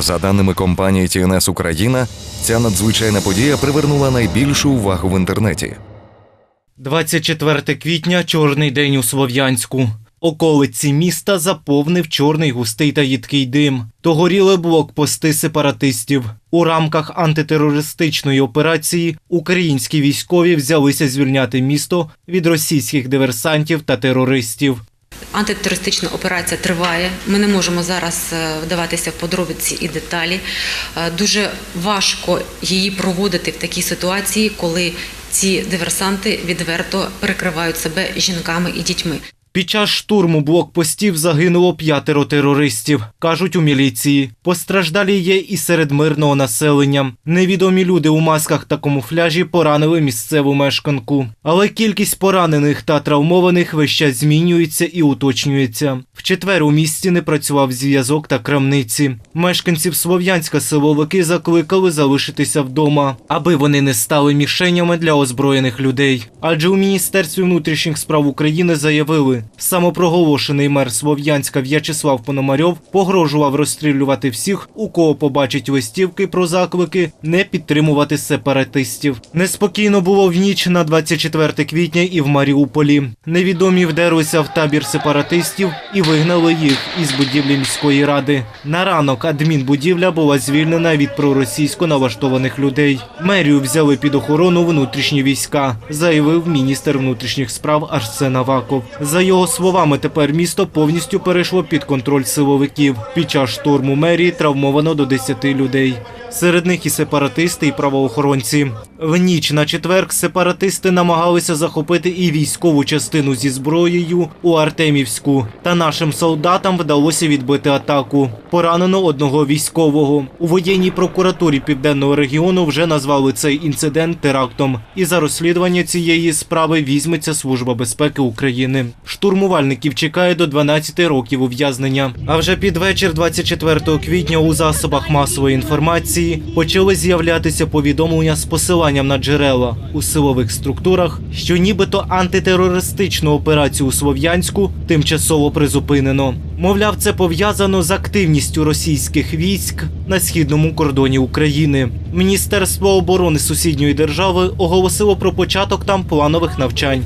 За даними компанії ТНС Україна, ця надзвичайна подія привернула найбільшу увагу в інтернеті. 24 квітня чорний день у Слов'янську. Околиці міста заповнив чорний густий та їдкий дим. То горіли блокпости сепаратистів. У рамках антитерористичної операції українські військові взялися звільняти місто від російських диверсантів та терористів. Антитерористична операція триває. Ми не можемо зараз е, вдаватися в подробиці і деталі. Е, Дуже важко її проводити в такій ситуації, коли ці диверсанти відверто перекривають себе жінками і дітьми. Під час штурму блокпостів загинуло п'ятеро терористів, кажуть у міліції. Постраждалі є і серед мирного населення. Невідомі люди у масках та камуфляжі поранили місцеву мешканку. Але кількість поранених та травмованих весь час змінюється і уточнюється. В четвер у місті не працював зв'язок та крамниці. Мешканців Слов'янська силовики закликали залишитися вдома, аби вони не стали мішенями для озброєних людей. Адже у Міністерстві внутрішніх справ України заявили, самопроголошений мер Слов'янська В'ячеслав Пономарьов погрожував розстрілювати всіх, у кого побачить листівки про заклики не підтримувати сепаратистів. Неспокійно було в ніч на 24 квітня і в Маріуполі. Невідомі вдерлися в табір сепаратистів і вигнали їх із будівлі міської ради. На ранок адмінбудівля була звільнена від проросійсько налаштованих людей. Мерію взяли під охорону внутрішні війська, заявив міністр внутрішніх справ Арсен Аваков. За його словами, тепер місто повністю перейшло під контроль силовиків. Під час штурму мерії травмовано до 10 людей. Серед них і сепаратисти, і правоохоронці. В ніч на четверг сепаратисти намагалися захопити і військову частину зі зброєю у Артемівську. Та нашим солдатам вдалося відбити атаку. Поранено одного військового. У воєнній прокуратурі південного регіону вже назвали цей інцидент терактом. І за розслідування цієї справи візьметься Служба безпеки України. Штурмувальників чекає до 12 років ув'язнення. А вже під вечір 24 квітня у засобах масової інформації почали з'являтися повідомлення з посиланням на джерела у силових структурах, що нібито антитерористичну операцію у Слов'янську тимчасово призупинено. Мовляв, це пов'язано з активністю російських військ на східному кордоні України. Міністерство оборони сусідньої держави оголосило про початок там планових навчань.